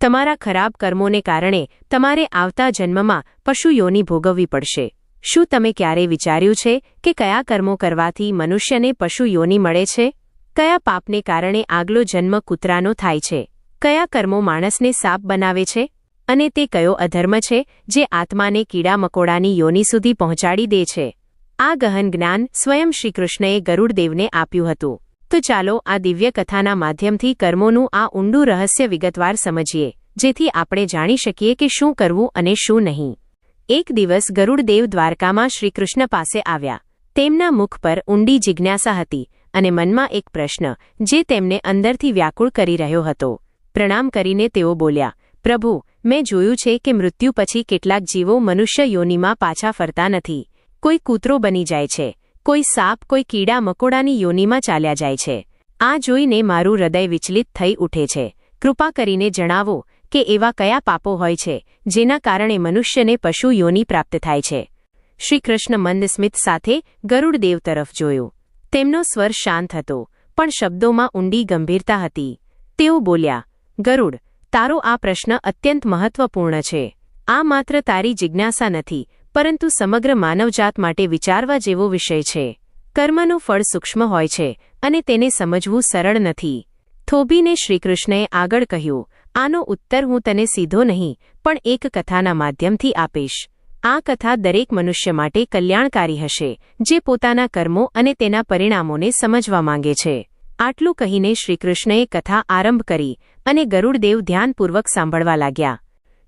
તમારા ખરાબ કર્મોને કારણે તમારે આવતા જન્મમાં પશુ યોની ભોગવવી પડશે. શું તમે ક્યારે વિચાર્યું છે કે કયા કર્મો કરવાથી મનુષ્યને પશુ યોની મળે છે? કયા પાપને કારણે આગલો જન્મ કૂતરાનો થાય છે? કયા કર્મો માણસને સાપ બનાવે છે? અને તે કયો અધર્મ છે જે આત્માને કીડા મકોડાની યોની સુધી પહોંચાડી દે છે? આ ગહન જ્ઞાન સ્વયં શ્રીકૃષ્ણએ ગરુડદેવને આપ્યું હતું. તો ચાલો આ દિવ્ય કથાના માધ્યમથી કર્મોનું આ ઊંડું રહસ્ય વિગતવાર સમજીએ, જેથી આપણે જાણી શકીએ કે શું કરવું અને શું નહીં. એક દિવસ ગરુડદેવ દ્વારકામાં શ્રીકૃષ્ણ પાસે આવ્યા. તેમના મુખ પર ઊંડી જિજ્ઞાસા હતી અને મનમાં એક પ્રશ્ન, જે તેમને અંદરથી વ્યાકુળ કરી રહ્યો હતો. પ્રણામ કરીને તેઓ બોલ્યા, પ્રભુ, મેં જોયું છે કે મૃત્યુ પછી કેટલાક જીવો મનુષ્ય યોનિમાં પાછા ફરતા નથી. કોઈ કૂતરો બની જાય છે. કોઈ સાપ કોઈ કીડા મકોડાની યોનિમાં ચાલ્યા જાય છે. આ જોઈને મારું હૃદય વિચલિત થઈ ઉઠે છે. કૃપા કરીને જણાવો કે એવા કયા પાપો હોય છે, જેના કારણે મનુષ્યને પશુ યોની પ્રાપ્ત થાય છે. શ્રીકૃષ્ણ મંદ સ્મિત સાથે ગરુડદેવ તરફ જોયું. તેમનો સ્વર શાંત હતો, પણ શબ્દોમાં ઊંડી ગંભીરતા હતી. તેઓ બોલ્યા, ગરુડ, તારો આ પ્રશ્ન અત્યંત મહત્વપૂર્ણ છે. આ માત્ર તારી જિજ્ઞાસા નથી પરંતુ સમગ્ર માનવજાત માટે વિચારવા જેવો વિષય છે. કર્મનું ફળ સૂક્ષ્મ હોય છે અને તેને સમજવું સરળ નથી. થોભીને શ્રીકૃષ્ણએ આગળ કહ્યું, આનો ઉત્તર હું તને સીધો નહીં, પણ એક કથાના માધ્યમથી આપીશ. આ કથા દરેક મનુષ્ય માટે કલ્યાણકારી હશે, જે પોતાના કર્મો અને તેના પરિણામોને સમજવા માંગે છે. આટલું કહીને શ્રીકૃષ્ણએ કથા આરંભ કરી અને ગરુડદેવ ધ્યાનપૂર્વક સાંભળવા લાગ્યા.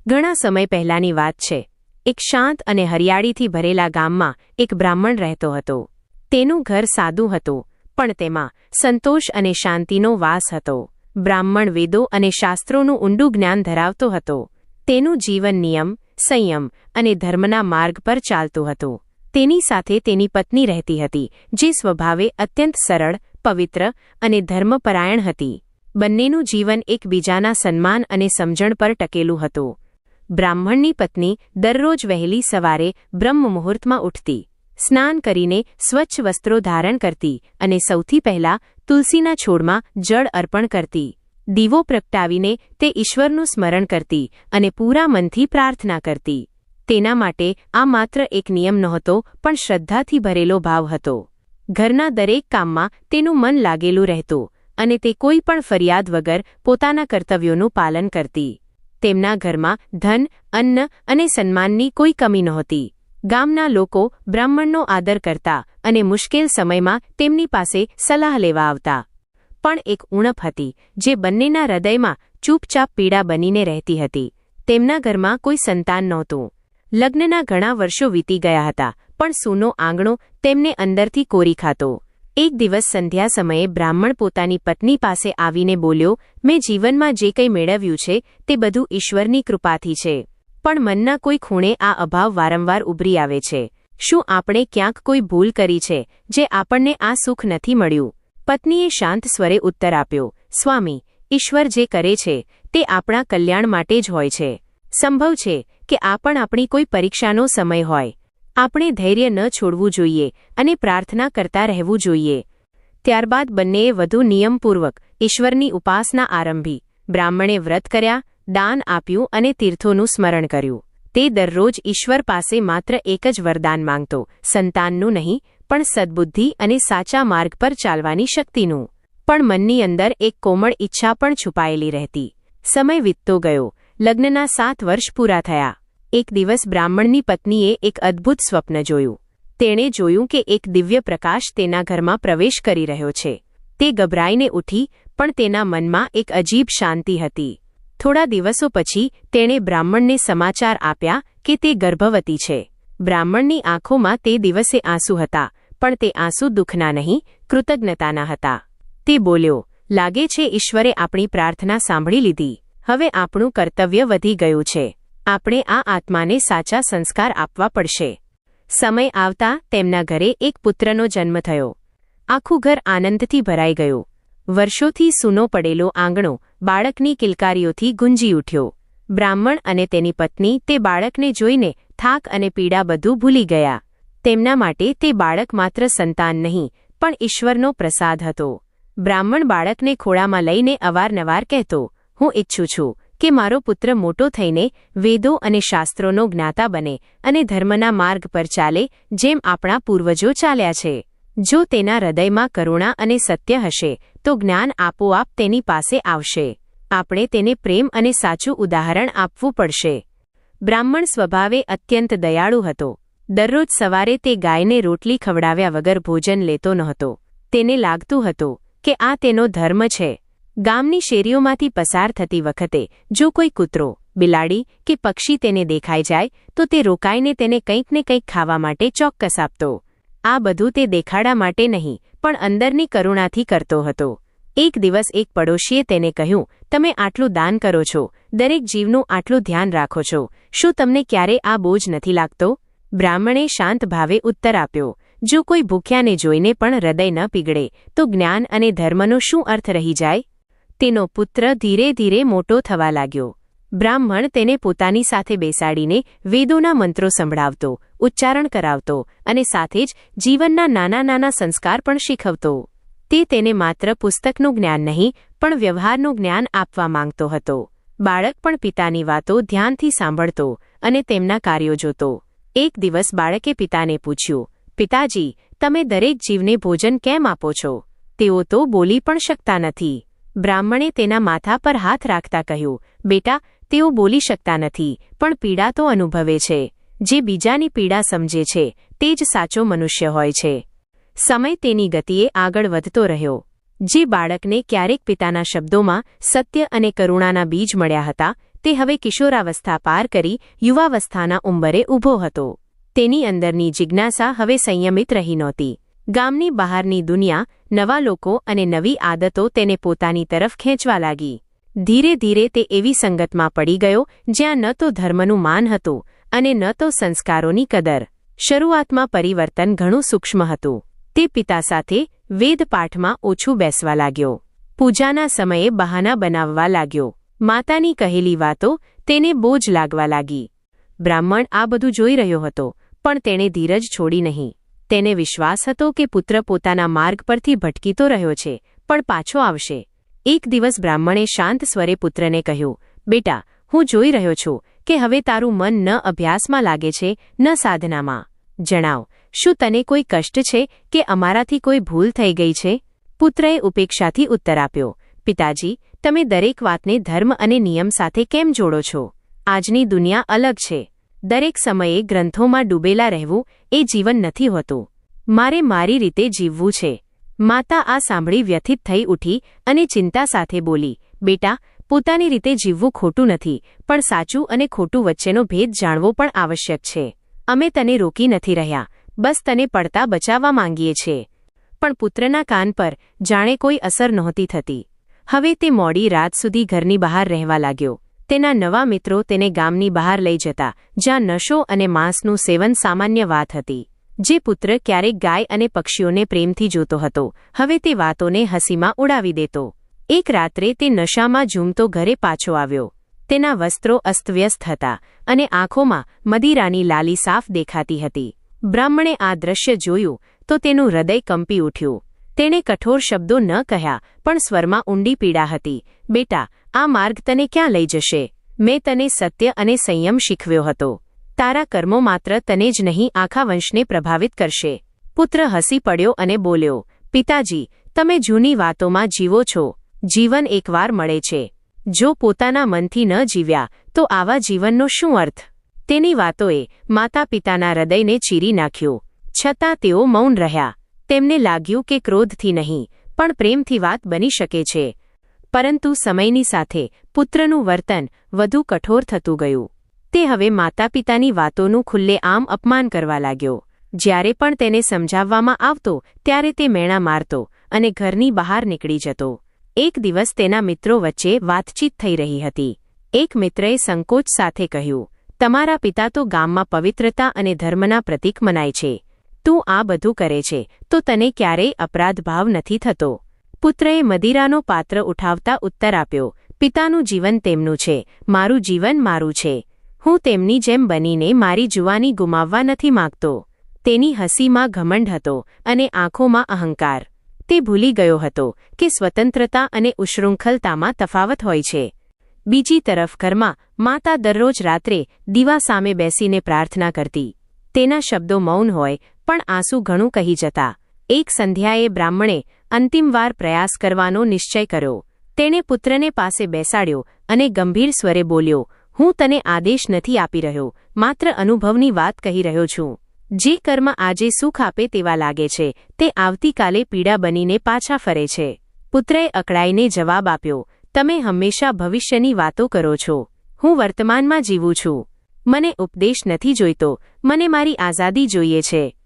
ઘણા સમય પહેલાની વાત છે. એક શાંત અને હરિયાળીથી ભરેલા ગામમાં એક બ્રાહ્મણ રહેતો હતો. તેનું ઘર સાદું હતું, પણ તેમાં સંતોષ અને શાંતિનો વાસ હતો. બ્રાહ્મણ વેદો અને શાસ્ત્રોનું ઊંડું જ્ઞાન ધરાવતો હતો. તેનું જીવન નિયમ, સંયમ અને ધર્મના માર્ગ પર ચાલતું હતું. તેની સાથે તેની પત્ની રહેતી હતી, જે સ્વભાવે અત્યંત સરળ, પવિત્ર અને ધર્મપરાયણ હતી. બંનેનું જીવન એકબીજાના સન્માન અને સમજણ પર ટકેલું હતું. બ્રાહ્મણની પત્ની દરરોજ વહેલી સવારે બ્રહ્મ મુહૂર્તમાં ઉઠતી, સ્નાન કરીને સ્વચ્છ વસ્ત્રો ધારણ કરતી અને સૌથી પહેલા તુલસીના છોડમાં જળ અર્પણ કરતી. દીવો પ્રગટાવીને તે ઈશ્વરનું સ્મરણ કરતી અને પૂરા મનથી પ્રાર્થના કરતી. તેના માટે આ માત્ર એક નિયમ નહોતો, પણ શ્રદ્ધાથી ભરેલો ભાવ હતો. ઘરના દરેક કામમાં તેનું મન લાગેલું રહેતું અને તે કોઈ પણ ફરિયાદ વગર પોતાના કર્તવ્યોનું પાલન કરતી. તેમના ઘરમાં ધન, અન્ન અને સન્માનની કોઈ કમી નહોતી. ગામના લોકો બ્રાહ્મણનો આદર કરતા અને મુશ્કેલ સમયમાં તેમની પાસે સલાહ લેવા આવતા. પણ એક ઉણપ હતી, જે બંનેના હૃદયમાં ચૂપચાપ પીડા બનીને રહેતી હતી. તેમના ઘરમાં કોઈ સંતાન નહોતું. લગ્નના ઘણા વર્ષો વીતી ગયા હતા, પણ સૂનો આંગણો તેમને અંદરથી કોરી ખાતો. એક દિવસ સંધ્યા સમયે બ્રાહ્મણ પોતાની પત્ની પાસે આવીને બોલ્યો, મેં જીવનમાં જે કંઈ મેળવ્યું છે, તે બધું ઈશ્વરની કૃપાથી છે. પણ મનના કોઈ ખૂણે આ અભાવ વારંવાર ઉભરી આવે છે. શું આપણે ક્યાંક કોઈ ભૂલ કરી છે, જે આપણને આ સુખ નથી મળ્યું? પત્નીએ શાંત સ્વરે ઉત્તર આપ્યો, સ્વામી, ઈશ્વર જે કરે છે, તે આપણા કલ્યાણ માટે જ હોય છે. સંભવ છે કે આ પણ આપણી કોઈ પરીક્ષાનો સમય હોય. આપણે ધૈર્ય ન છોડવું જોઈએ અને પ્રાર્થના કરતા રહેવું જોઈએ. ત્યારબાદ બંનેએ વધુ નિયમપૂર્વક ઈશ્વરની ઉપાસના આરંભી. બ્રાહ્મણે વ્રત કર્યા, દાન આપ્યું અને તીર્થોનું સ્મરણ કર્યું. તે દરરોજ ઈશ્વર પાસે માત્ર એક જ વરદાન માંગતો, સંતાનનું નહીં, પણ સદબુદ્ધિ અને સાચા માર્ગ પર ચાલવાની શક્તિનું. પણ મનની અંદર એક કોમળ ઈચ્છા પણ છુપાયેલી રહેતી. સમય વીતતો ગયો. લગ્નના સાત વર્ષ પૂરા થયા. એક દિવસ બ્રાહ્મણની પત્નીએ એક અદ્ભુત સ્વપ્ન જોયું. તેણે જોયું કે એક દિવ્ય પ્રકાશ તેના ઘરમાં પ્રવેશ કરી રહ્યો છે. તે ગભરાઈને ઉઠી, પણ તેના મનમાં એક અજીબ શાંતિ હતી. થોડા દિવસો પછી તેણે બ્રાહ્મણને સમાચાર આપ્યા કે તે ગર્ભવતી છે. બ્રાહ્મણની આંખોમાં તે દિવસે આંસુ હતા, પણ તે આંસુ દુઃખના નહીં, કૃતજ્ઞતાના હતા. તે બોલ્યો, લાગે છે ઈશ્વરે આપણી પ્રાર્થના સાંભળી લીધી. હવે આપણું કર્તવ્ય વધી ગયું છે. આપણે આ આત્માને સાચા સંસ્કાર આપવા પડશે. સમય આવતા તેમના ઘરે એક પુત્રનો જન્મ થયો. આખું ઘર આનંદથી ભરાઈ ગયું. વર્ષોથી સૂનો પડેલો આંગણો બાળકની કિલકારીઓથી ગુંજી ઉઠ્યો. બ્રાહ્મણ અને તેની પત્ની તે બાળકને જોઈને થાક અને પીડા બધું ભૂલી ગયા. તેમના માટે તે બાળક માત્ર સંતાન નહીં, પણ ઈશ્વરનો પ્રસાદ હતો. બ્રાહ્મણ બાળકને ખોળામાં લઈને અવારનવાર કહેતો, હું ઈચ્છું છું કે મારો પુત્ર મોટો થઈને વેદો અને શાસ્ત્રોનો જ્ઞાતા બને અને ધર્મના માર્ગ પર ચાલે, જેમ આપણા પૂર્વજો ચાલ્યા છે. જો તેના હૃદયમાં કરુણા અને સત્ય હશે, તો જ્ઞાન આપોઆપ તેની પાસે આવશે. આપણે તેને પ્રેમ અને સાચું ઉદાહરણ આપવું પડશે. બ્રાહ્મણ સ્વભાવે અત્યંત દયાળુ હતો. દરરોજ સવારે તે ગાયને રોટલી ખવડાવ્યા વગર ભોજન લેતો નહોતો. તેને લાગતું હતું કે આ તેનો ધર્મ છે. ગામની શેરીઓમાંથી પસાર થતી વખતે, જો કોઈ કૂતરો, બિલાડી કે પક્ષી તેને દેખાઈ જાય, તો તે રોકાઈને તેને કંઈક ને કંઈક ખાવા માટે ચોક્કસ આપતો. આ બધું તે દેખાડા માટે નહીં, પણ અંદરની કરુણાથી કરતો હતો. એક દિવસ એક પડોશીએ તેને કહ્યું, તમે આટલું દાન કરો છો, દરેક જીવનું આટલું ધ્યાન રાખો છો, શું તમને ક્યારે આ બોજ નથી લાગતો? બ્રાહ્મણે શાંત ભાવે ઉત્તર આપ્યો, જો કોઈ ભૂખ્યાને જોઈને પણ હૃદય ન પીગળે, તો જ્ઞાન અને ધર્મનો શું અર્થ રહી જાય? તેનો પુત્ર ધીરે ધીરે મોટો થવા લાગ્યો. બ્રાહ્મણ તેને પોતાની સાથે બેસાડીને વેદોના મંત્રો સંભળાવતો, ઉચ્ચારણ કરાવતો અને સાથે જ જીવનના નાના નાના સંસ્કાર પણ શીખવતો. તે તેને માત્ર પુસ્તકનું જ્ઞાન નહીં, પણ વ્યવહારનું જ્ઞાન આપવા માંગતો હતો. બાળક પણ પિતાની વાતો ધ્યાનથી સાંભળતો અને તેમના કાર્યો જોતો. એક દિવસ બાળકે પિતાને પૂછ્યું, પિતાજી, તમે દરેક જીવને ભોજન કેમ આપો છો? તેઓ તો બોલી પણ શકતા નથી. બ્રાહ્મણે તેના માથા પર હાથ રાખતા કહ્યું, બેટા, તેઓ બોલી શકતા નથી, પણ પીડા તો અનુભવે છે. જે બીજાની પીડા સમજે છે, તે જ સાચો મનુષ્ય હોય છે. સમય તેની ગતિએ આગળ વધતો રહ્યો. જે બાળકને ક્યારેક પિતાના શબ્દોમાં સત્ય અને કરુણાના બીજ મળ્યા હતા, તે હવે કિશોરાવસ્થા પાર કરી યુવાવસ્થાના ઉંબરે ઊભો હતો. તેની અંદરની જિજ્ઞાસા હવે સંયમિત રહી નહોતી. ગામની બહારની દુનિયા નવા લોકો અને નવી આદતો તેને પોતાની તરફ ખેંચવા લાગી. ધીરે ધીરે તે એવી સંગતમાં પડી ગયો, જ્યાં ન તો ધર્મનું માન હતું અને ન તો સંસ્કારોની કદર. શરૂઆતમાં પરિવર્તન ઘણું સૂક્ષ્મ હતું. તે પિતા સાથે વેદપાઠમાં ઓછું બેસવા લાગ્યો. પૂજાના સમયે બહાના બનાવવા લાગ્યો. માતાની કહેલી વાતો તેને બોજ લાગવા લાગી. બ્રાહ્મણ આ બધું જોઈ રહ્યો હતો, પણ તેણે ધીરજ છોડી નહીં. તેને વિશ્વાસ હતો કે પુત્ર પોતાના માર્ગ પરથી ભટકીતો રહ્યો છે, પણ પાછો આવશે. એક દિવસ બ્રાહ્મણે શાંત સ્વરે પુત્રને કહ્યું, બેટા, હું જોઈ રહ્યો છું કે હવે તારું મન ન અભ્યાસમાં લાગે છે, ન સાધનામાં. જણાવ, શું તને કોઈ કષ્ટ છે કે અમારાથી કોઈ ભૂલ થઈ ગઈ છે? પુત્રએ ઉપેક્ષાથી ઉત્તર આપ્યો, પિતાજી, તમે દરેક વાતને ધર્મ અને નિયમ સાથે કેમ જોડો છો? આજની દુનિયા અલગ છે. દરેક સમયે ગ્રંથોમાં ડૂબેલા રહેવું એ જીવન નથી હોતું. મારે મારી રીતે જીવવું છે. માતા આ સાંભળી વ્યથિત થઈ ઉઠી અને ચિંતા સાથે બોલી, બેટા, પોતાની રીતે જીવવું ખોટું નથી, પણ સાચું અને ખોટું વચ્ચેનો ભેદ જાણવો પણ આવશ્યક છે. અમે તને રોકી નથી રહ્યા, બસ તને પડતા બચાવવા માંગીએ છીએ પણ પુત્રના કાન પર જાણે કોઈ અસર નહોતી થતી. હવે તે મોડી રાત સુધી ઘરની બહાર રહેવા લાગ્યો. તેના નવા મિત્રો તેને ગામની બહાર લઈ જતા, જ્યાં નશો અને માંસનું સેવન સામાન્ય વાત હતી. જે પુત્ર ક્યારેક ગાય અને પક્ષીઓને પ્રેમથી જોતો હતો, હવે તે વાતોને હસીમાં ઉડાવી દેતો. એક રાત્રે તે નશામાં ઝૂમતો ઘરે પાછો આવ્યો. તેના વસ્ત્રો અસ્તવ્યસ્ત હતા અને આંખોમાં મદિરાની લાલી સાફ દેખાતી હતી. બ્રાહ્મણે આ દ્રશ્ય જોયું તો તેનું હૃદય કંપી ઉઠ્યું. તેણે કઠોર શબ્દો ન કહ્યા, પણ સ્વરમાં ઊંડી પીડા હતી. બેટા આ માર્ગ તને ક્યાં લઈ જશે? મેં તને સત્ય અને સંયમ શીખવ્યો હતો. તારા કર્મો માત્ર તને જ નહીં, આખા વંશને પ્રભાવિત કરશે. પુત્ર હસી પડ્યો અને બોલ્યો, પિતાજી, તમે જૂની વાતોમાં જીવો છો. જીવન એકવાર મળે છે. જો પોતાના મનથી ન જીવ્યા, તો આવા જીવનનો શું અર્થ? તેની વાતોએ માતા પિતાના હૃદયને ચીરી નાખ્યું. છતાં તેઓ મૌન રહ્યા. તેમને લાગ્યું કે ક્રોધથી નહીં, પણ પ્રેમથી વાત બની શકે છે. પરંતુ સમયની સાથે પુત્રનું વર્તન વધુ કઠોર થતું ગયું. તે હવે માતા પિતાની વાતોનું ખુલ્લેઆમ અપમાન કરવા લાગ્યો. જ્યારે પણ તેને સમજાવવામાં આવતો, ત્યારે તે મેણા મારતો અને ઘરની બહાર નીકળી જતો. એક દિવસ તેના મિત્રો વચ્ચે વાતચીત થઈ રહી હતી. એક મિત્રએ સંકોચ સાથે કહ્યું, તમારા પિતા તો ગામમાં પવિત્રતા અને ધર્મના પ્રતીક મનાય છે. તું આ બધું કરે છે, તો તને ક્યારેય અપરાધભાવ નથી થતો. પુત્રએ મદિરાનો પાત્ર ઉઠાવતા ઉત્તર આપ્યો, પિતાનું જીવન તેમનું છે, મારું જીવન મારું છે. હું તેમની જેમ બનીને મારી જુવાની ગુમાવવા નથી માગતો. તેની હસીમાં ઘમંડ હતો અને આંખોમાં અહંકાર. તે ભૂલી ગયો હતો કે સ્વતંત્રતા અને ઉશૃંખલતામાં તફાવત હોય છે. બીજી તરફ ઘરમાં, માતા દરરોજ રાત્રે દીવા સામે બેસીને પ્રાર્થના કરતી. તેના શબ્દો મૌન હોય, પણ આંસુ ઘણું કહી જતા. એક સંધ્યાએ બ્રાહ્મણે અંતિમવાર પ્રયાસ કરવાનો નિશ્ચય કર્યો. તેણે પુત્રને પાસે બેસાડ્યો અને ગંભીર સ્વરે બોલ્યો, હું તને આદેશ નથી આપી રહ્યો, માત્ર અનુભવની વાત કહી રહ્યો છું. જે કર્મ આજે સુખ આપે તેવા લાગે છે, તે આવતીકાલે પીડા બનીને પાછા ફરે છે. પુત્રએ અકળાઈને જવાબ આપ્યો, તમે હંમેશા ભવિષ્યની વાતો કરો છો. હું વર્તમાનમાં જીવું છું. મને ઉપદેશ નથી જોઈતો. મને મારી આઝાદી જોઈએ છે.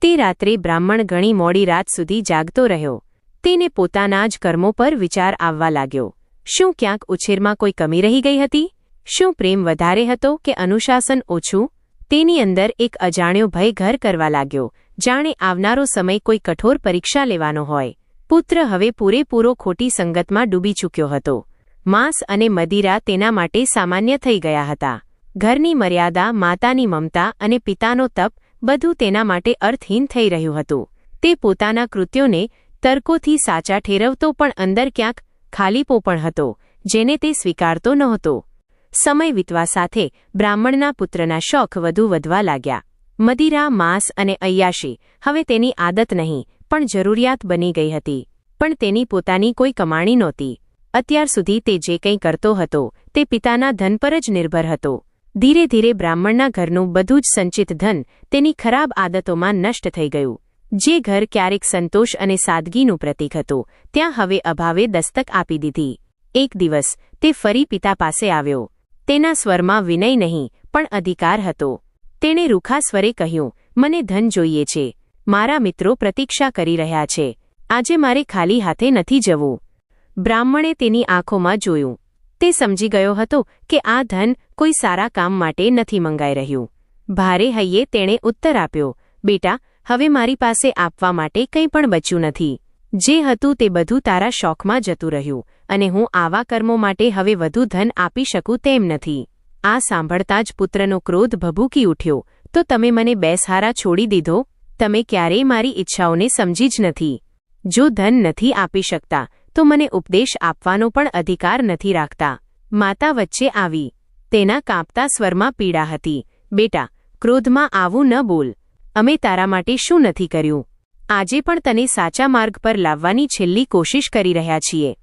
તે રાત્રે બ્રાહ્મણ ઘણી મોડી રાત સુધી જાગતો રહ્યો. તેને પોતાના જ કર્મો પર વિચાર આવવા લાગ્યો. શું ક્યાંક ઉછેરમાં કોઈ કમી રહી ગઈ હતી? શું પ્રેમ વધારે હતો કે અનુશાસન ઓછું? તેની અંદર એક અજાણ્યો ભય ઘર કરવા લાગ્યો. જાણે આવનારો સમય કોઈ કઠોર પરીક્ષા લેવાનો હોય. પુત્ર હવે પૂરેપૂરો ખોટી સંગતમાં ડૂબી ચૂક્યો હતો. માંસ અને મદિરા તેના માટે સામાન્ય થઈ ગયા હતા. ઘરની મર્યાદા, માતાની મમતા અને પિતાનો તપ બધું તેના માટે અર્થહીન થઈ રહ્યું હતું. તે પોતાના કૃત્યોને તર્કોથી સાચા ઠેરવતો પણ અંદર ક્યાંક ખાલીપો પણ હતો, જેને તે સ્વીકારતો નહોતો. સમય વીતવા સાથે બ્રાહ્મણના પુત્રના શોખ વધુ વધવા લાગ્યા. મદિરા, માંસ અને અય્યાશી હવે તેની આદત નહીં, પણ જરૂરિયાત બની ગઈ હતી. પણ તેની પોતાની કોઈ કમાણી નહોતી. અત્યાર સુધી તે જે કંઈ કરતો હતો, તે પિતાના ધન પર જ નિર્ભર હતો. ધીરે ધીરે બ્રાહ્મણના ઘરનું બધું જ સંચિત ધન તેની ખરાબ આદતોમાં નષ્ટ થઈ ગયું. જે ઘર ક્યારેક સંતોષ અને સાદગીનું પ્રતીક હતું, ત્યાં હવે અભાવે દસ્તક આપી દીધી. એક દિવસ, તે ફરી પિતા પાસે આવ્યો. તેના સ્વરમાં વિનય નહીં, પણ અધિકાર હતો. તેણે રૂખા સ્વરે કહ્યું, મને ધન જોઈએ છે. મારા મિત્રો પ્રતીક્ષા કરી રહ્યા છે. આજે મારે ખાલી હાથે નથી જવું. બ્રાહ્મણે તેની આંખોમાં જોયું. તે સમજી ગયો હતો કે આ ધન કોઈ સારા કામ માટે નથી મંગાઈ રહ્યું. ભારે હૈયે તેણે ઉત્તર આપ્યો, બેટા હવે મારી પાસે આપવા માટે કંઈ પણ બચ્યું નથી. જે હતું તે બધું તારા શોખમાં જતું રહ્યું, અને હું આવા કર્મો માટે હવે વધુ ધન આપી શકું તેમ નથી. આ સાંભળતા જ પુત્રનો ક્રોધ ભભૂકી ઉઠ્યો. તો તમે મને બેસહારા છોડી દીધો? તમે ક્યારેય મારી ઈચ્છાઓને સમજી જ નથી. જો ધન નથી આપી શકતા, તો મને ઉપદેશ આપવાનો પણ અધિકાર નથી રાખતા. માતા વચ્ચે આવી. તેના કાંપતા સ્વરમાં પીડા હતી. બેટા, ક્રોધમાં આવું ન બોલ. અમે તારા માટે શું નથી કર્યું? આજે પણ તને સાચા માર્ગ પર લાવવાની છેલ્લી કોશિશ કરી રહ્યા છીએ.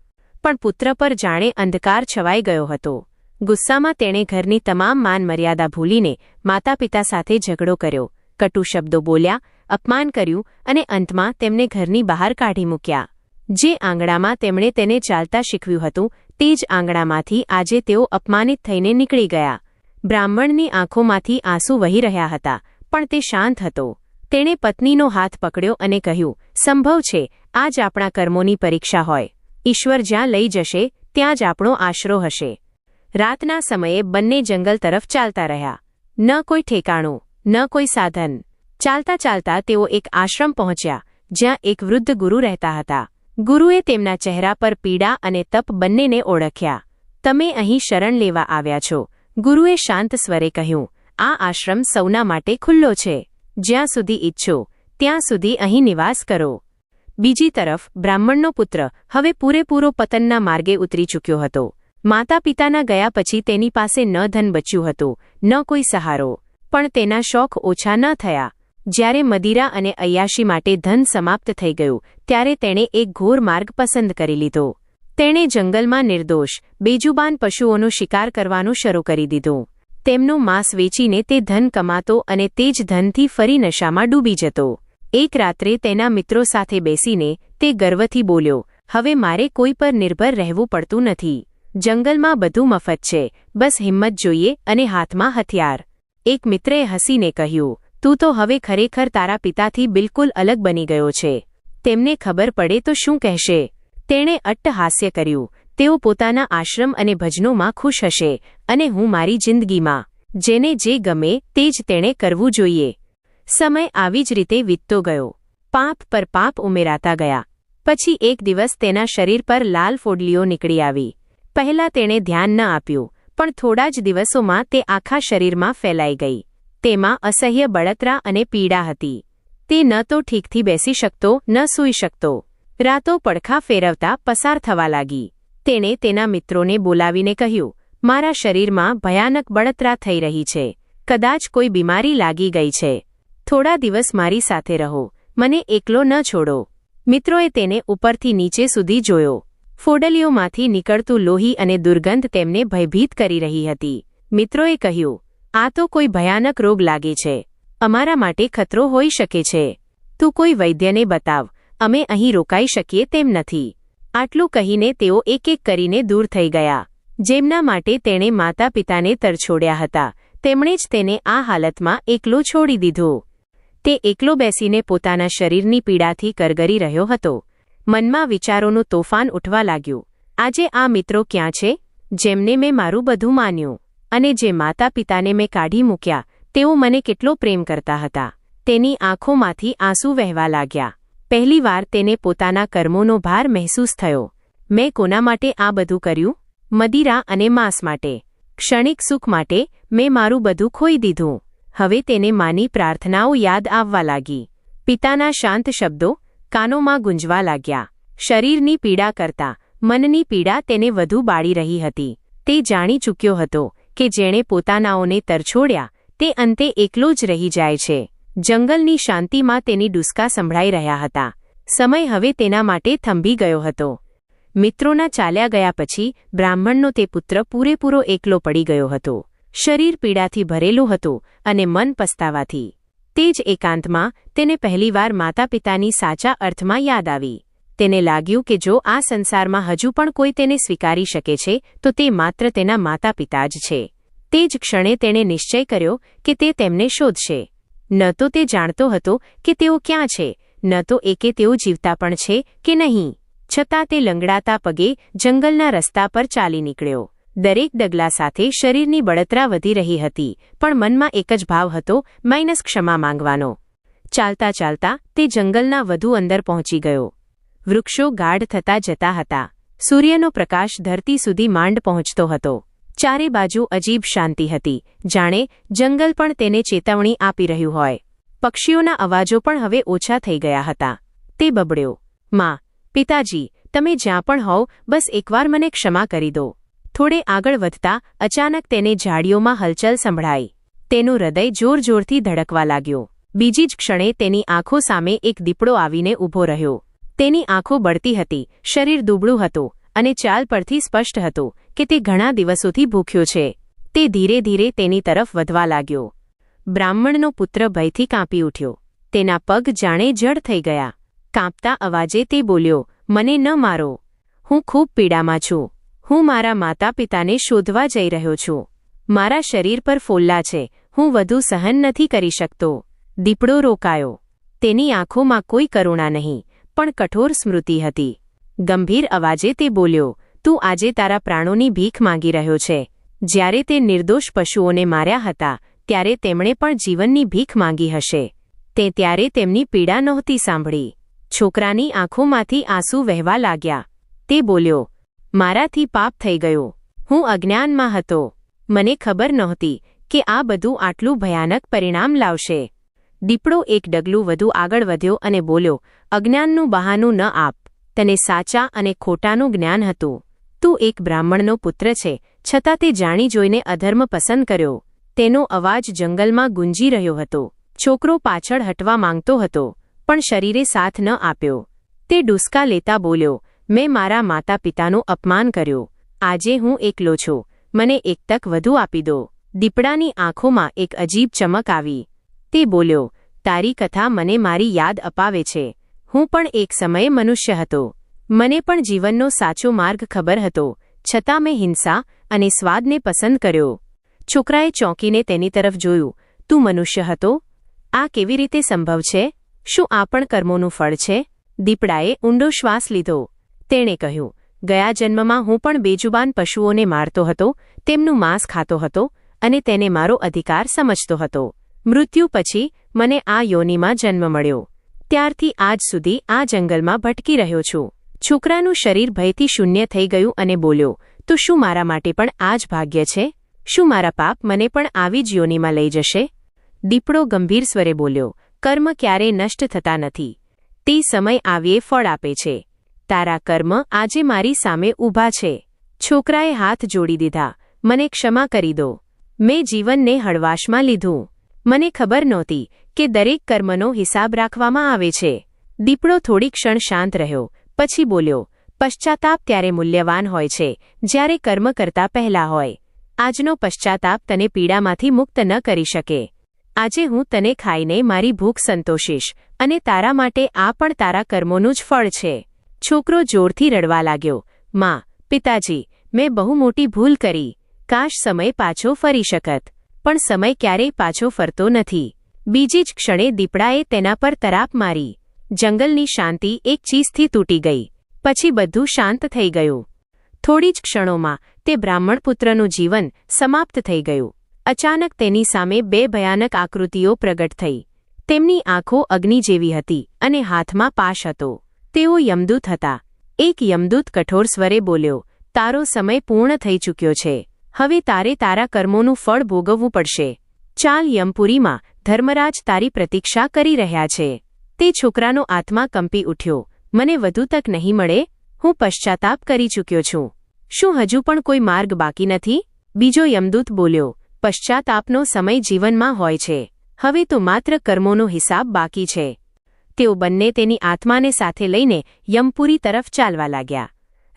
પણ પુત્ર પર જાણે અંધકાર છવાઈ ગયો હતો. ગુસ્સામાં તેણે ઘરની તમામ માન મર્યાદા ભૂલીને માતા પિતા સાથે ઝઘડો કર્યો. કટુ શબ્દો બોલ્યા, અપમાન કર્યું અને અંતમાં તેમને ઘરની બહાર કાઢી મૂક્યા. જે આંગણામાં તેમણે તેને ચાલતા શીખવ્યું હતું, તે જ આંગણામાંથી આજે તેઓ અપમાનિત થઈને નીકળી ગયા. બ્રાહ્મણની આંખોમાંથી આંસુ વહી રહ્યા હતા. પણ તે શાંત હતો. તેણે પત્નીનો હાથ પકડ્યો અને કહ્યું, સંભવ છે આ જ આપણા કર્મોની પરીક્ષા હોય. ઈશ્વર જ્યાં લઈ જશે, ત્યાં જ આપણો આશરો હશે. રાતના સમયે બંને જંગલ તરફ ચાલતા રહ્યા. ન કોઈ ઠેકાણું, ન કોઈ સાધન. ચાલતા ચાલતા તેઓ એક આશ્રમ પહોંચ્યા, જ્યાં એક વૃદ્ધ ગુરુ રહેતા હતા. ગુરુએ તેમના ચહેરા પર પીડા અને તપ બંનેને ઓળખ્યા. તમે અહીં શરણ લેવા આવ્યા છો. ગુરુએ શાંત સ્વરે કહ્યું આ આશ્રમ સૌના માટે ખુલ્લો છે. જ્યાં સુધી ઈચ્છો, ત્યાં સુધી અહીં નિવાસ કરો. બીજી તરફ, બ્રાહ્મણનો પુત્ર, હવે પૂરેપૂરો પતનના માર્ગે ઉતરી ચૂક્યો હતો. માતા પિતાના ગયા પછી તેની પાસે ન ધન બચ્યું હતું, ન કોઈ સહારો. પણ તેના શોખ ઓછા ન થયા. જ્યારે મદિરા અને અયાશી માટે ધન સમાપ્ત થઈ ગયું, ત્યારે તેણે એક ઘોર માર્ગ પસંદ કરી લીધો. તેણે જંગલમાં નિર્દોષ, બેજુબાન પશુઓનો શિકાર કરવાનું શરૂ કરી દીધું. તેમનું માંસ વેચીને તે ધન કમાતો અને તે જ ધનથી ફરી નશામાં ડૂબી જતો. એક રાત્રે તેના મિત્રો સાથે બેસીને તે ગર્વથી બોલ્યો, હવે મારે કોઈ પર નિર્ભર રહેવું પડતું નથી. જંગલમાં બધું મફત છે. બસ હિંમત જોઈએ અને હાથમાં હથિયાર. એક મિત્રે હસીને કહ્યું, તું તો હવે ખરેખર તારા પિતાથી બિલકુલ અલગ બની ગયો છે. તેમને ખબર પડે તો શું કહેશે? તેણે અટ્ટહાસ્ય કર્યું તેઓ પોતાના આશ્રમ અને ભજનોમાં ખુશ હશે અને હું મારી જિંદગીમાં જેને જે ગમે તે જ તેણે કરવું જોઈએ. સમય આવી જ રીતે વીતતો ગયો. પાપ પર પાપ ઉમેરાતા ગયા. પછી એક દિવસ તેના શરીર પર લાલ ફોડલીઓ નીકળી આવી. પહેલા તેણે ધ્યાન ન આપ્યું, પણ થોડા જ દિવસોમાં તે આખા શરીરમાં ફેલાઈ ગઈ. તેમાં અસહ્ય બળતરા અને પીડા હતી. તે ન તો ઠીકથી બેસી શકતો, ન સૂઈ શકતો. રાતો પડખા ફેરવતા પસાર થવા લાગી. તેણે તેના મિત્રોને બોલાવીને કહ્યું, મારા શરીરમાં ભયાનક બળતરા થઈ રહી છે. કદાચ કોઈ બીમારી લાગી ગઈ છે. થોડા દિવસ મારી સાથે રહો. મને એકલો ન છોડો. મિત્રોએ તેને ઉપરથી નીચે સુધી જોયો. ફોડલીઓમાંથી નીકળતું લોહી અને દુર્ગંધ તેમને ભયભીત કરી રહી હતી. મિત્રોએ કહ્યું, આ તો કોઈ ભયાનક રોગ લાગે છે. અમારા માટે ખતરો હોઈ શકે છે. તું કોઈ વૈદ્યને બતાવ. અમે અહીં રોકાઈ શકીએ તેમ નથી. આટલું કહીને તેઓ એક એક કરીને દૂર થઈ ગયા. જેમના માટે તેણે માતા પિતાને તરછોડ્યા હતા. તેમણે જ તેને આ હાલતમાં એકલો છોડી દીધો. તે એકલો બેસીને પોતાના શરીરની પીડાથી કરગરી રહ્યો હતો. મનમાં વિચારોનું તોફાન ઉઠવા લાગ્યું. આજે આ મિત્રો ક્યાં છે? જેમને મેં મારું બધું માન્યું. અને જે માતા પિતાને મેં કાઢી મૂક્યા, તેઓ મને કેટલો પ્રેમ કરતા હતા. તેની આંખોમાંથી આંસુ વહેવા લાગ્યા. પહેલીવાર તેને પોતાના કર્મોનો ભાર મહેસૂસ થયો. મેં કોના માટે આ બધું કર્યું? મદિરા અને માંસ માટે. ક્ષણિક સુખ માટે મેં મારું બધું ખોઈ દીધું. હવે તેને માની પ્રાર્થનાઓ યાદ આવવા લાગી. પિતાના શાંત શબ્દો કાનોમાં ગુંજવા લાગ્યા. શરીરની પીડા કરતા મનની પીડા તેને વધુ બાળી રહી હતી. તે જાણી ચૂક્યો હતો કે જેણે પોતાનાઓને તરછોડ્યા, તે અંતે એકલો જ રહી જાય છે. જંગલની શાંતિમાં તેની ડુસકા સંભળાઈ રહ્યા હતા. સમય હવે તેના માટે થંભી ગયો હતો. મિત્રોના ચાલ્યા ગયા પછી બ્રાહ્મણનો તે પુત્ર પૂરેપૂરો એકલો પડી ગયો હતો. શરીર પીડાથી ભરેલું હતું અને મન પસ્તાવાથી. તે જ એકાંતમાં તેને પહેલીવાર માતા પિતાની સાચા અર્થમાં યાદ આવી. તેને લાગ્યું કે જો આ સંસારમાં હજુ પણ કોઈ તેને સ્વીકારી શકે છે, તો તે માત્ર તેના માતા પિતા જ છે. તે જ ક્ષણે તેણે નિશ્ચય કર્યો કે તે તેમને શોધશે. ન તો તે જાણતો હતો કે તેઓ ક્યાં છે, ન તો એકે તેઓ જીવતા પણ છે કે નહીં. છતાં તે લંગડાતા પગે જંગલના રસ્તા પર ચાલી નીકળ્યો. દરેક ડગલા સાથે શરીરની બળતરા વધી રહી હતી, પણ મનમાં એક જ ભાવ હતો, માઇનસ ક્ષમા માંગવાનો. ચાલતા ચાલતા તે જંગલના વધુ અંદર પહોંચી ગયો. વૃક્ષો ગાઢ થતા જતા હતા. સૂર્યનો પ્રકાશ ધરતી સુધી માંડ પહોંચતો હતો. ચારે બાજુ અજીબ શાંતિ હતી. જાણે જંગલ પણ તેને ચેતવણી આપી રહ્યું હોય. પક્ષીઓના અવાજો પણ હવે ઓછા થઈ ગયા હતા. તે બબડ્યો. માં, પિતાજી, તમે જ્યાં પણ હોવ, બસ એકવાર મને ક્ષમા કરી દો. થોડે આગળ વધતા અચાનક તેને ઝાડીઓમાં હલચલ સંભળાઈ. તેનું હૃદય જોર જોરથી ધડકવા લાગ્યો. બીજી જ ક્ષણે તેની આંખો સામે એક દીપડો આવીને ઊભો રહ્યો. તેની આંખો બળતી હતી. શરીર દુબળું હતું. અને ચાલ પરથી સ્પષ્ટ હતું કે તે ઘણા દિવસોથી ભૂખ્યો છે. તે ધીરે ધીરે તેની તરફ વધવા લાગ્યો. બ્રાહ્મણનો પુત્ર ભયથી કાંપી ઉઠ્યો. તેના પગ જાણે જડ થઈ ગયા. કાંપતા અવાજે તે બોલ્યો, મને ન મારો. હું ખૂબ પીડામાં છું. હું મારા માતા પિતાને શોધવા જઈ રહ્યો છું. મારા શરીર પર ફોલ્લા છે. હું વધુ સહન નથી કરી શકતો. દીપડો રોકાયો. તેની આંખોમાં કોઈ કરુણા નહીં, પણ કઠોર સ્મૃતિ હતી. ગંભીર અવાજે તે બોલ્યો, તું આજે તારા પ્રાણોની ભીખ માંગી રહ્યો છે. જ્યારે તે નિર્દોષ પશુઓને માર્યા હતા, ત્યારે તેમણે પણ જીવનની ભીખ માંગી હશે. તે ત્યારે તેમની પીડા નહોતી સાંભળી. છોકરાની આંખોમાંથી આંસુ વહેવા લાગ્યા. તે બોલ્યો, મારાથી પાપ થઈ ગયો. હું અજ્ઞાનમાં હતો. મને ખબર નહોતી કે આ બધું આટલું ભયાનક પરિણામ લાવશે. દીપડો એક ડગલું વધુ આગળ વધ્યો અને બોલ્યો, અજ્ઞાનનું બહાનું ન આપ. તને સાચા અને ખોટાનું જ્ઞાન હતું. તું એક બ્રાહ્મણનો પુત્ર છે, છતાં તે જાણી જોઈને અધર્મ પસંદ કર્યો. તેનો અવાજ જંગલમાં ગુંજી રહ્યો હતો. છોકરો પાછળ હટવા માંગતો હતો, પણ શરીરે સાથ ન આપ્યો. તે ડુસકા લેતા બોલ્યો, મેં મારા માતા પિતાનું અપમાન કર્યું. આજે હું એકલો છું. મને એક તક વધુ આપી દો. દીપડાની આંખોમાં એક અજીબ ચમક આવી. તે બોલ્યો, તારી કથા મને મારી યાદ અપાવે છે. હું પણ એક સમયે મનુષ્ય હતો. મને પણ જીવનનો સાચો માર્ગ ખબર હતો. છતાં મેં હિંસા અને સ્વાદને પસંદ કર્યો. છોકરાએ ચોંકીને તેની તરફ જોયું, તું મનુષ્ય હતો? આ કેવી રીતે સંભવ છે? શું આ પણ કર્મોનું ફળ છે? દીપડાએ ઊંડો શ્વાસ લીધો. તેણે કહ્યું, ગયા જન્મમાં હું પણ બેજુબાન પશુઓને મારતો હતો, તેમનું માંસ ખાતો હતો અને તેને મારો અધિકાર સમજતો હતો. મૃત્યુ પછી મને આ યોનિમાં જન્મ મળ્યો. ત્યારથી આજ સુધી આ જંગલમાં ભટકી રહ્યો છું. છોકરાનું શરીર ભયથી શૂન્ય થઈ ગયું અને બોલ્યો, તો શું મારા માટે પણ આ જ ભાગ્ય છે? શું મારા પાપ મને પણ આવી જ યોનીમાં લઈ જશે? દીપડો ગંભીર સ્વરે બોલ્યો, કર્મ ક્યારેય નષ્ટ થતા નથી. તે સમય આવીએ ફળ આપે છે. તારા કર્મ આજે મારી સામે ઊભા છે. છોકરાએ હાથ જોડી દીધા, મને ક્ષમા કરી દો. મેં જીવનને હળવાશમાં લીધું. મને ખબર નહોતી કે દરેક કર્મનો હિસાબ રાખવામાં આવે છે. દીપડો થોડી ક્ષણ શાંત રહ્યો, પછી બોલ્યો, પશ્ચાતાપ ત્યારે મૂલ્યવાન હોય છે, જ્યારે કર્મ કરતા પહેલા હોય. આજનો પશ્ચાતાપ તને પીડામાંથી મુક્ત ન કરી શકે. આજે હું તને ખાઈને મારી ભૂખ સંતોષીશ, અને તારા માટે આ પણ તારા કર્મોનું જ ફળ છે. છોકરો જોરથી રડવા લાગ્યો, માં, પિતાજી, મેં બહુ મોટી ભૂલ કરી. કાશ સમય પાછો ફરી શકત. પણ સમય ક્યારેય પાછો ફરતો નથી. બીજી જ ક્ષણે દીપડાએ તેના પર તરાપ મારી. જંગલની શાંતિ એક ચીઝથી તૂટી ગઈ. પછી બધું શાંત થઈ ગયું. થોડી જ ક્ષણોમાં તે બ્રાહ્મણ પુત્રનું જીવન સમાપ્ત થઈ ગયું. અચાનક તેની સામે બે ભયાનક આકૃતિઓ પ્રગટ થઈ. તેમની આંખો અગ્નિ જેવી હતી અને હાથમાં પાશ હતો. તેઓ યમદૂત હતા. એક યમદૂત કઠોર સ્વરે બોલ્યો, તારો સમય પૂર્ણ થઈ ચૂક્યો છે. હવે તારે તારા કર્મોનું ફળ ભોગવવું પડશે. ચાલ યમપુરીમાં, ધર્મરાજ તારી પ્રતીક્ષા કરી રહ્યા છે. તે છોકરાનો આત્મા કંપી ઉઠ્યો. મને વધુ તક નહીં મળે? હું પશ્ચાતાપ કરી ચૂક્યો છું. શું હજુ પણ કોઈ માર્ગ બાકી નથી? બીજો યમદૂત બોલ્યો, પશ્ચાતાપનો સમય જીવનમાં હોય છે. હવે તો માત્ર કર્મોનો હિસાબ બાકી છે. તેઓ બંને તેની આત્માને સાથે લઈને યમપુરી તરફ ચાલવા લાગ્યા.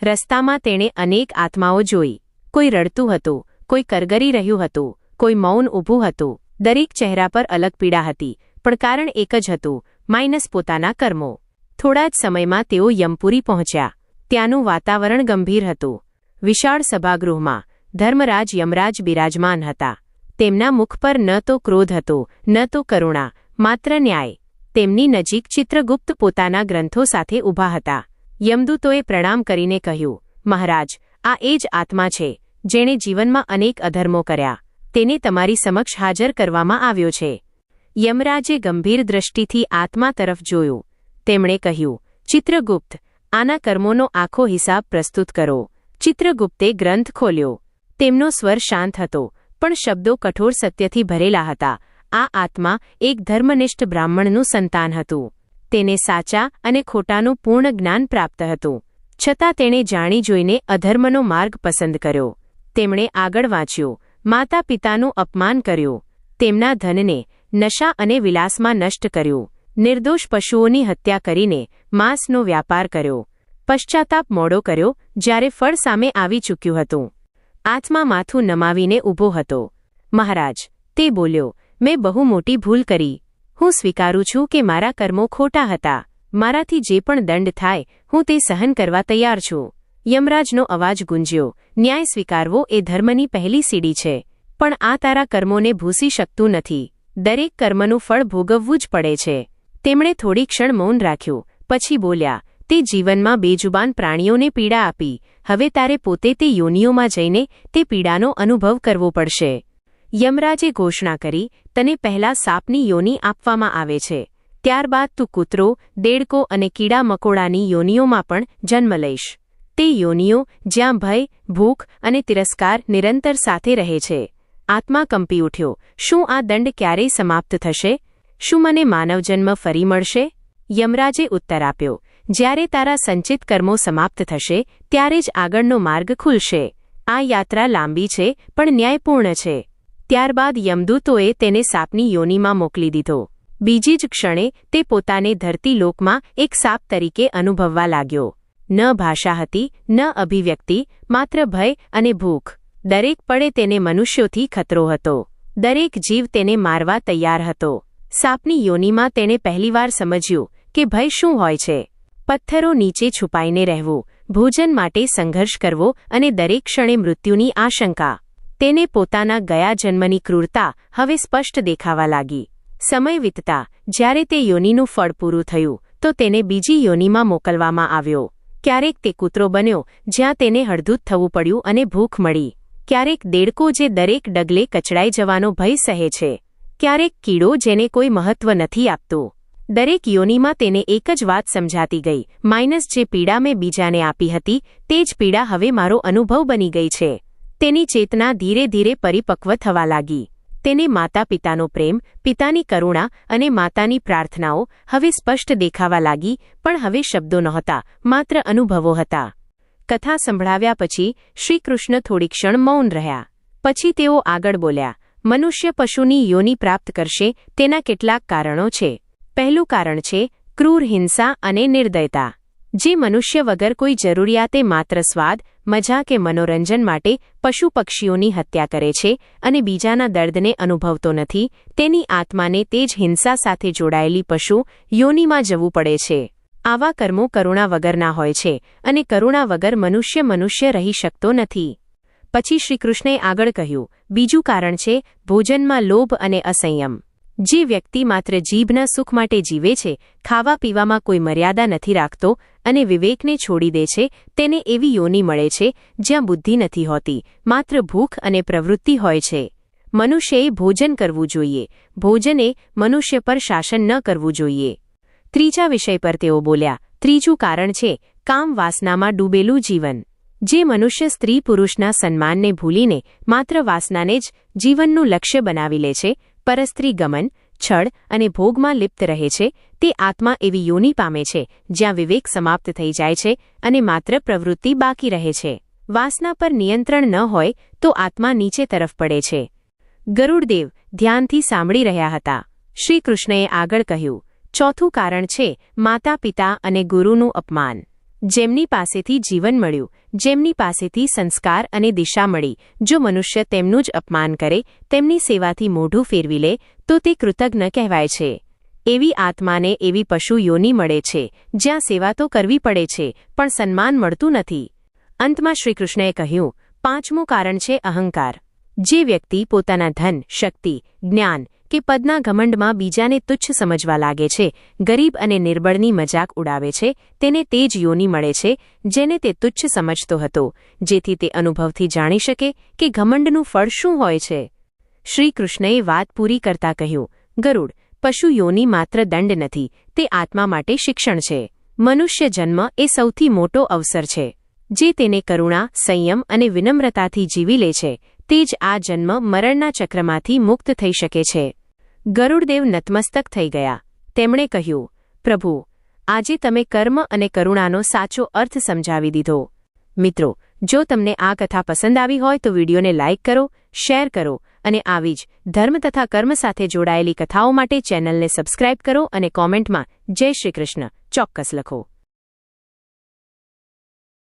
રસ્તામાં તેણે અનેક આત્માઓ જોઈ. કોઈ રડતું હતું, કોઈ કરગરી રહ્યું હતું, કોઈ મૌન ઊભું હતું, દરેક ચહેરા પર અલગ પીડા હતી, પણ કારણ એક જ હતું, માઇનસ પોતાના કર્મો. થોડા જ સમયમાં તેઓ યમપુરી પહોંચ્યા. ત્યાંનું વાતાવરણ ગંભીર હતું. વિશાળ સભાગૃહમાં, ધર્મરાજ યમરાજ બિરાજમાન હતા. તેમના મુખ પર ન તો ક્રોધ હતો, ન તો કરુણા, માત્ર ન્યાય. તેમની નજીક ચિત્રગુપ્ત પોતાના ગ્રંથો સાથે ઊભા હતા. યમદૂતોએ પ્રણામ કરીને કહ્યું, મહારાજ, આ એ જ આત્મા છે જેણે જીવનમાં અનેક અધર્મો કર્યા. તેને તમારી સમક્ષ હાજર કરવામાં આવ્યો છે. યમરાજે ગંભીર દ્રષ્ટિથી આત્મા તરફ જોયું. તેમણે કહ્યું, ચિત્રગુપ્ત, આના કર્મોનો આખો હિસાબ પ્રસ્તુત કરો. ચિત્રગુપ્તે ગ્રંથ ખોલ્યો. તેમનો સ્વર શાંત હતો, પણ શબ્દો કઠોર સત્યથી ભરેલા હતા. આ આત્મા એક ધર્મનિષ્ઠ બ્રાહ્મણનું સંતાન હતું. તેને સાચા અને ખોટાનું પૂર્ણ જ્ઞાન પ્રાપ્ત હતું. છતાં તેણે જાણી જોઈને અધર્મનો માર્ગ પસંદ કર્યો. તેમણે આગળ વાંચ્યું માતા પિતાનું અપમાન કર્યું, તેમના ધનને નશા અને વિલાસમાં નષ્ટ કર્યું, નિર્દોષ પશુઓની હત્યા કરીને માંસનો વ્યાપાર કર્યો, પશ્ચાતાપ મોડો કર્યો, જ્યારે ફળ સામે આવી ચૂક્યું હતું. આત્મા માથું નમાવીને ઊભો હતો. મહારાજ, તે બોલ્યો, મેં બહુ મોટી ભૂલ કરી. હું સ્વીકારું છું કે મારા કર્મો ખોટા હતા. મારાથી જે પણ દંડ થાય, હું તે સહન કરવા તૈયાર છું. યમરાજનો અવાજ ગુંજ્યો, ન્યાય સ્વીકારવો એ ધર્મની પહેલી સીડી છે, પણ આ તારા કર્મોને ભૂસી શકતું નથી. દરેક કર્મનું ફળ ભોગવવું જ પડે છે. તેમણે થોડી ક્ષણ મૌન રાખ્યું, પછી બોલ્યા, તે જીવનમાં બેજુબાન પ્રાણીઓને પીડા આપી, હવે તારે પોતે તે યોનિઓમાં જઈને તે પીડાનો અનુભવ કરવો પડશે. યમરાજે ઘોષણા કરી, તને પહેલા સાપની યોની આપવામાં આવે છે, ત્યારબાદ તું કૂતરો, દેડકો અને કીડા મકોડાની યોનિઓમાં પણ જન્મ લઈશ. તે યોનિઓ જ્યાં ભય, ભૂખ અને તિરસ્કાર નિરંતર સાથે રહે છે. આત્મા કંપી ઉઠ્યો. શું આ દંડ ક્યારેય સમાપ્ત થશે? શું મને માનવજન્મ ફરી મળશે? યમરાજે ઉત્તર આપ્યો. જ્યારે તારા સંચિત કર્મો સમાપ્ત થશે, ત્યારે જ આગળનો માર્ગ ખુલશે. આ યાત્રા લાંબી છે, પણ ન્યાયપૂર્ણ છે. ત્યારબાદ યમદૂતોએ તેને સાપની યોનિમાં મોકલી દીધો. બીજી જ ક્ષણે તે પોતાને ધરતી લોકમાં એક સાપ તરીકે અનુભવવા લાગ્યો. ન ભાષા હતી, ન અભિવ્યક્તિ, માત્ર ભય અને ભૂખ. દરેક પળે તેને મનુષ્યોથી ખતરો હતો. દરેક જીવ તેને મારવા તૈયાર હતો. સાપની યોનીમાં તેણે પહેલીવાર સમજ્યું કે ભય શું હોય છે. પથ્થરો નીચે છુપાઈને રહેવું, ભોજન માટે સંઘર્ષ કરવો અને દરેક ક્ષણે મૃત્યુની આશંકા. તેને પોતાના ગયા જન્મની ક્રૂરતા હવે સ્પષ્ટ દેખાવા લાગી. સમય વીતતા, જ્યારે તે યોનિનું ફળ પૂરું થયું, તો તેને બીજી યોનિમાં મોકલવામાં આવ્યો. ક્યારેક તે કૂતરો બન્યો, જ્યાં તેને હળધૂત થવું પડ્યું અને ભૂખ મળી. ક્યારેક દેડકો જે દરેક ડગલે કચડાઈ જવાનો ભય સહે છે. ક્યારેક કીડો જેને કોઈ મહત્વ નથી આપતું. દરેક યોનિમાં તેને એક જ વાત સમજાતી ગઈ, માઇનસ જે પીડા મેં બીજાને આપી હતી, તે જ પીડા હવે મારો અનુભવ બની ગઈ છે. તેની ચેતના ધીરે ધીરે પરિપક્વ થવા લાગી. તેને માતા પિતાનો પ્રેમ, પિતાની કરુણા અને માતાની પ્રાર્થનાઓ હવે સ્પષ્ટ દેખાવા લાગી, પણ હવે શબ્દો નહોતા, માત્ર અનુભવો હતા. કથા સંભળાવ્યા પછી શ્રીકૃષ્ણ થોડી ક્ષણ મૌન રહ્યા. પછી તેઓ આગળ બોલ્યા, મનુષ્ય પશુની યોની પ્રાપ્ત કરશે તેના કેટલાક કારણો છે. પહેલું કારણ છે, ક્રૂર હિંસા અને નિર્દયતા. જે મનુષ્ય વગર કોઈ જરૂરિયાતે માત્ર સ્વાદ, મજા કે મનોરંજન માટે પશુ પક્ષીઓની હત્યા કરે છે અને બીજાના દર્દને અનુભવતો નથી, તેની આત્માને તે જ હિંસા સાથે જોડાયેલી પશુ યોનીમાં જવું પડે છે. આવા કર્મો કરુણા વગરના હોય છે અને કરુણા વગર મનુષ્ય મનુષ્ય રહી શકતો નથી. પછી શ્રીકૃષ્ણે આગળ કહ્યું, બીજું કારણ છે ભોજનમાં લોભ અને અસંયમ. જે વ્યક્તિ માત્ર જીભના સુખ માટે જીવે છે, ખાવા પીવામાં કોઈ મર્યાદા નથી રાખતો અને વિવેકને છોડી દે છે, તેને એવી યોની મળે છે, જ્યાં બુદ્ધિ નથી હોતી, માત્ર ભૂખ અને પ્રવૃત્તિ હોય છે. મનુષ્યએ ભોજન કરવું જોઈએ. ભોજને મનુષ્ય પર શાસન ન કરવું જોઈએ. ત્રીજા વિષય પર તેઓ બોલ્યા, ત્રીજું કારણ છે, કામ વાસનામાં ડૂબેલું જીવન. જે મનુષ્ય સ્ત્રી પુરુષના સન્માનને ભૂલીને માત્ર વાસનાને જ જીવનનું લક્ષ્ય બનાવી લે છે પરસ્ત્રી ગમન, છળ અને ભોગમાં લિપ્ત રહે છે, તે આત્મા એવી યોની પામે છે, જ્યાં વિવેક સમાપ્ત થઈ જાય છે અને માત્ર પ્રવૃત્તિ બાકી રહે છે. વાસના પર નિયંત્રણ ન હોય, તો આત્મા નીચે તરફ પડે છે. ગરુડદેવ ધ્યાનથી સાંભળી રહ્યા હતા. શ્રીકૃષ્ણએ આગળ કહ્યું, ચોથું કારણ છે માતા પિતા અને ગુરુનું અપમાન. જેમની પાસેથી જીવન મળ્યું, જેમની પાસેથી સંસ્કાર અને દિશા મળી, જો મનુષ્ય તેમનું જ અપમાન કરે, તેમની સેવાથી મોઢું ફેરવી લે, તો તે કૃતજ્ઞ કહેવાય છે. એવી આત્માને એવી પશુ યોની મળે છે, જ્યાં સેવા તો કરવી પડે છે, પણ સન્માન મળતું નથી. અંતમાં શ્રીકૃષ્ણએ કહ્યું, પાંચમું કારણ છે અહંકાર. જે વ્યક્તિ પોતાના ધન, શક્તિ, જ્ઞાન કે પદના ઘમંડમાં બીજાને તુચ્છ સમજવા લાગે છે, ગરીબ અને નિર્બળની મજાક ઉડાવે છે, તેને તે જ યોની મળે છે, જેને તે તુચ્છ સમજતો હતો, જેથી તે અનુભવથી જાણી શકે કે ઘમંડનું ફળ શું હોય છે. શ્રીકૃષ્ણએ વાત પૂરી કરતા કહ્યું, ગરુડ, પશુ યોની માત્ર દંડ નથી, તે આત્મા માટે શિક્ષણ છે. મનુષ્ય જન્મ એ સૌથી મોટો અવસર છે, જે તેને કરુણા, સંયમ અને વિનમ્રતાથી જીવી લે છે તે જ આ જન્મ મરણના ચક્રમાંથી મુક્ત થઈ શકે છે. ગરુડદેવ નતમસ્તક થઈ ગયા. તેમણે કહ્યું, પ્રભુ, આજે તમે કર્મ અને કરુણાનો સાચો અર્થ સમજાવી દીધો. મિત્રો, જો તમને આ કથા પસંદ આવી હોય તો વિડીયોને લાઇક કરો, શેર કરો અને આવી જ ધર્મ તથા કર્મ સાથે જોડાયેલી કથાઓ માટે ચેનલને સબસ્ક્રાઇબ કરો અને કોમેન્ટમાં જય શ્રી કૃષ્ણ ચોક્કસ લખો.